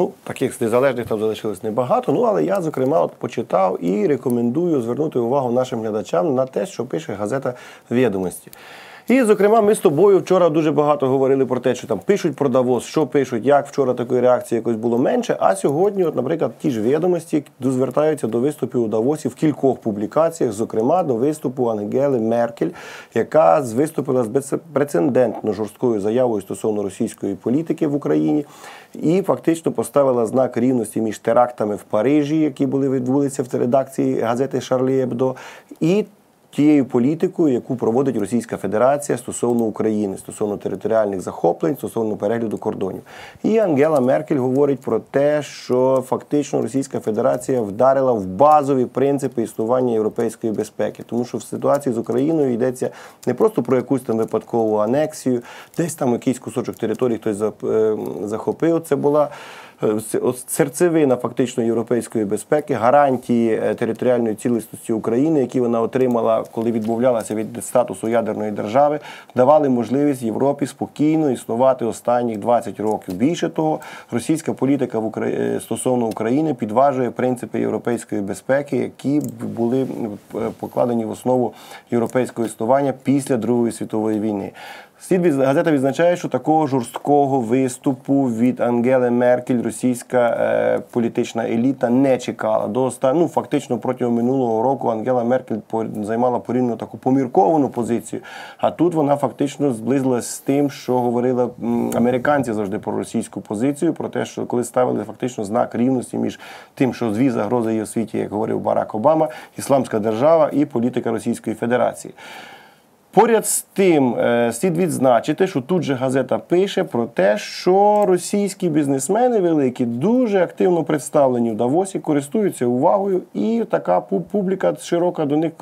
Ну, таких незалежних там залишилось небагато. Ну, але я, зокрема, от почитав і рекомендую звернути увагу нашим глядачам на те, що пише газета Відомості. І, зокрема, ми з тобою вчора дуже багато говорили про те, що там пишуть про Давос, що пишуть, як вчора такої реакції якось було менше. А сьогодні, от, наприклад, ті ж відомості звертаються до виступів у Давосі в кількох публікаціях, зокрема до виступу Ангели Меркель, яка виступила з безпрецедентно жорсткою заявою стосовно російської політики в Україні, і фактично поставила знак рівності між терактами в Парижі, які були відбулися в редакції газети Шарлі Ебдо, і тією політикою, яку проводить Російська Федерація стосовно України, стосовно територіальних захоплень, стосовно перегляду кордонів. І Ангела Меркель говорить про те, що фактично Російська Федерація вдарила в базові принципи існування європейської безпеки, тому що в ситуації з Україною йдеться не просто про якусь там випадкову анексію, десь там якийсь кусочок території хтось е, захопив. Це була серцевина фактично європейської безпеки, гарантії е, територіальної цілісності України, які вона отримала, коли відмовлялася від статусу ядерної держави, давали можливість Європі спокійно існувати останніх 20 років. Більше того, російська політика в Украї... Е, стосовно України підважує принципи європейської безпеки, які були е, покладені в основу європейського існування після Другої світової війни. Слід від газета відзначає, що такого жорсткого виступу від Ангели Меркель російська е, політична еліта не чекала. До оста... ну, фактично протягом минулого року Ангела Меркель займала порівняно таку помірковану позицію. А тут вона фактично зблизилась з тим, що говорили американці завжди про російську позицію, про те, що коли ставили фактично знак рівності між тим, що дві загрози є у світі, як говорив Барак Обама, ісламська держава і політика Російської Федерації. Поряд з тим е, слід відзначити, що тут же газета пише про те, що російські бізнесмени великі дуже активно представлені в Давосі, користуються увагою, і така публіка широка до них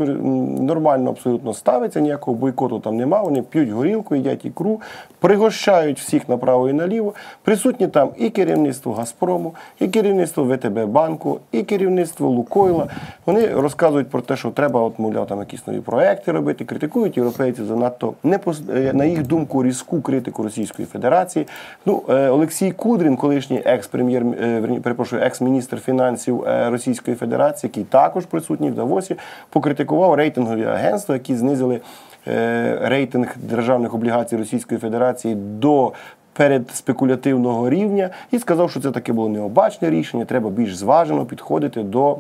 нормально абсолютно ставиться. Ніякого бойкоту там нема. Вони п'ють горілку, їдять ікру, пригощають всіх направо і наліво. Присутні там і керівництво Газпрому, і керівництво ВТБ банку, і керівництво Лукойла. Вони розказують про те, що треба, от, мовляв, там якісь нові проекти робити, критикують європейські європейців занадто не е, на їх думку різку критику Російської Федерації. Ну е, Олексій Кудрін, колишній екс-прем'єр, е, перепрошую, екс-міністр фінансів Російської Федерації, який також присутній в Давосі, покритикував рейтингові агентства, які знизили рейтинг державних облігацій Російської Федерації до Перед спекулятивного рівня і сказав, що це таке було необачне рішення. Треба більш зважено підходити до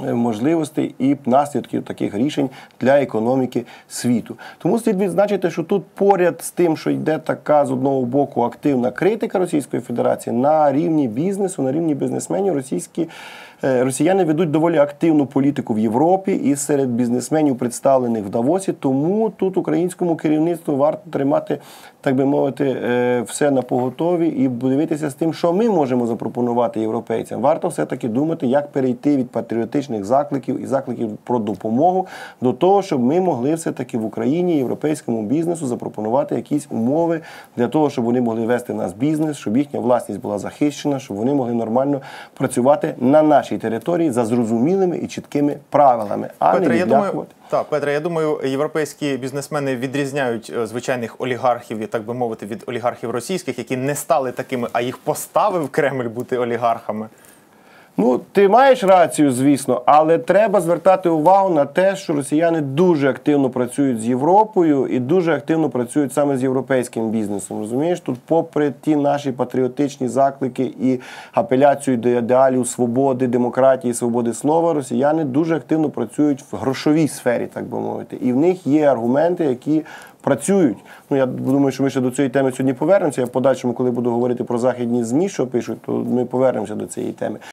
можливостей і наслідків таких рішень для економіки світу. Тому слід відзначити, що тут поряд з тим, що йде така з одного боку активна критика Російської Федерації на рівні бізнесу, на рівні бізнесменів російські. Е, росіяни ведуть доволі активну політику в Європі і серед бізнесменів, представлених в Давосі. Тому тут українському керівництву варто тримати, так би мовити, е, все на поготові і дивитися з тим, що ми можемо запропонувати європейцям. Варто все таки думати, як перейти від патріотичних закликів і закликів про допомогу до того, щоб ми могли все таки в Україні європейському бізнесу запропонувати якісь умови для того, щоб вони могли вести нас бізнес, щоб їхня власність була захищена, щоб вони могли нормально працювати на нашій нашій території за зрозумілими і чіткими правилами. А Петре, не я думаю, та Петре, я думаю, європейські бізнесмени відрізняють е, звичайних олігархів, так би мовити, від олігархів російських, які не стали такими, а їх поставив Кремль бути олігархами. Ну, ти маєш рацію, звісно, але треба звертати увагу на те, що росіяни дуже активно працюють з Європою і дуже активно працюють саме з європейським бізнесом. Розумієш, тут, попри ті наші патріотичні заклики і апеляцію до ідеалів свободи, демократії, свободи слова, росіяни дуже активно працюють в грошовій сфері, так би мовити, і в них є аргументи, які працюють. Ну я думаю, що ми ще до цієї теми сьогодні повернемося. Я в подальшому, коли буду говорити про західні змі, що пишуть, то ми повернемося до цієї теми.